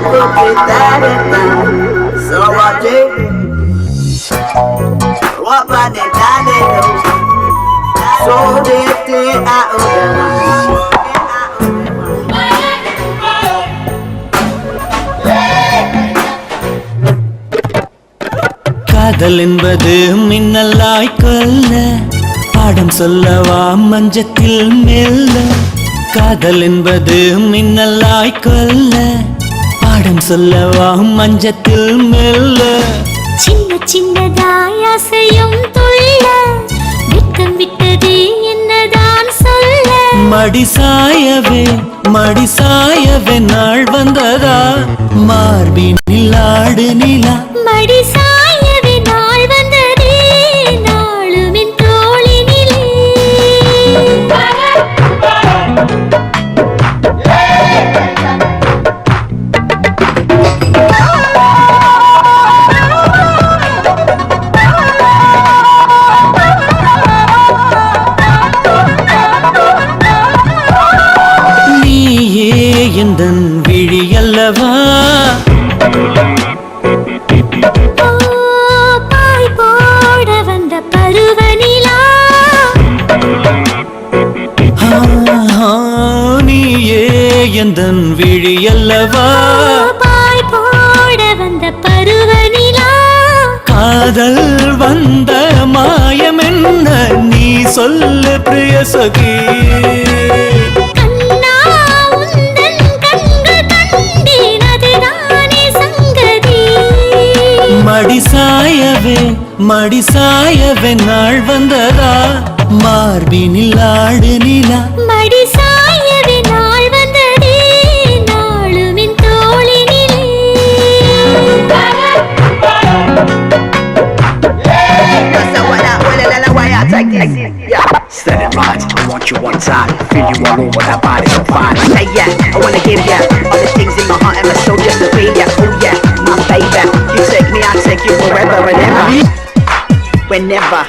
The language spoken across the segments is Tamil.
put without a doubt. So I did. What about the daddy? So they did I owe காதல் என்பது மின்னலாய் கொல்ல பாடம் சொல்லவா மஞ்சத்தில் மெல்ல காதல் என்பது மின்னலாய் கொல்ல பாடம் சொல்லவா? மஞ்சத்தில் மெல்ல. சின்ன சின்னதாய் ஆசையும் துள்ள வெட்கம் விட்டது என்னதான் சொல்ல. மடி சாயவே மடி சாயவே நாள் வந்ததா? மார்பினில் ஆடு நிலா. மடி நீயே எந்தன் விழி அல்லவா பாய் போட வந்த பருவநிலா? காதல் வந்த மாயம் என்ன நீ சொல்லு பிரிய சகி? மடி சாயவே மடி சாயவே நாள் வந்ததா? மார்பினில் ஆடு நிலா மடி சாயவே நாள் வந்ததே நாளும் என் தோளினிலே. Set it right, I want you one time. Feel you all over that body so fine. Hey yeah, I wanna give ya all the things in my heart and my soul just to be ya. Oh yeah, my baby, you take me, I take you forever and ever, whenever,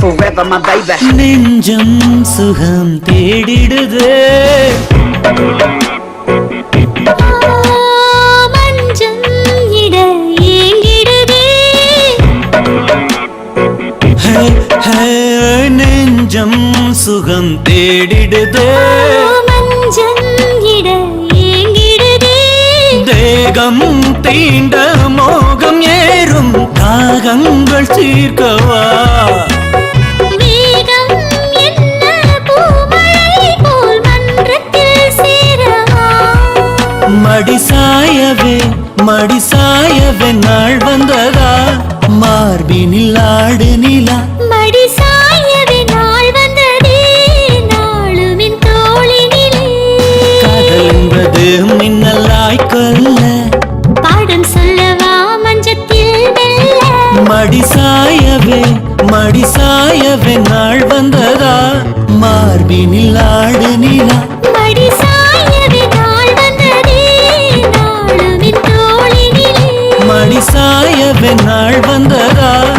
forever, my baby. நெஞ்சம் சுகம் தேடிடுதே. ஆ, மஞ்சம் இட ஏங்கிடுதே ஹே, ஹே, நெஞ்சம் சுகம் தேடிடுதே. தேகம் தீண்ட மோகம் ஏறும் தாகங்கள் தீர்க்கவா. மடி சாயவே நாள் வந்ததா? மார்பினில் ஆடு நிலா. மடி சாயவே நாள் வந்ததே நாளும் என் தோளினிலே. காதல் என்பது மின்னலாய் கொல்ல பாடம் சொல்லவா மஞ்சத்தில் மெல்ல மடி சாயவே மடி சாயவே நாள் வந்ததா? மார்பினில் ஆடு நிலா. நாள் வந்ததா?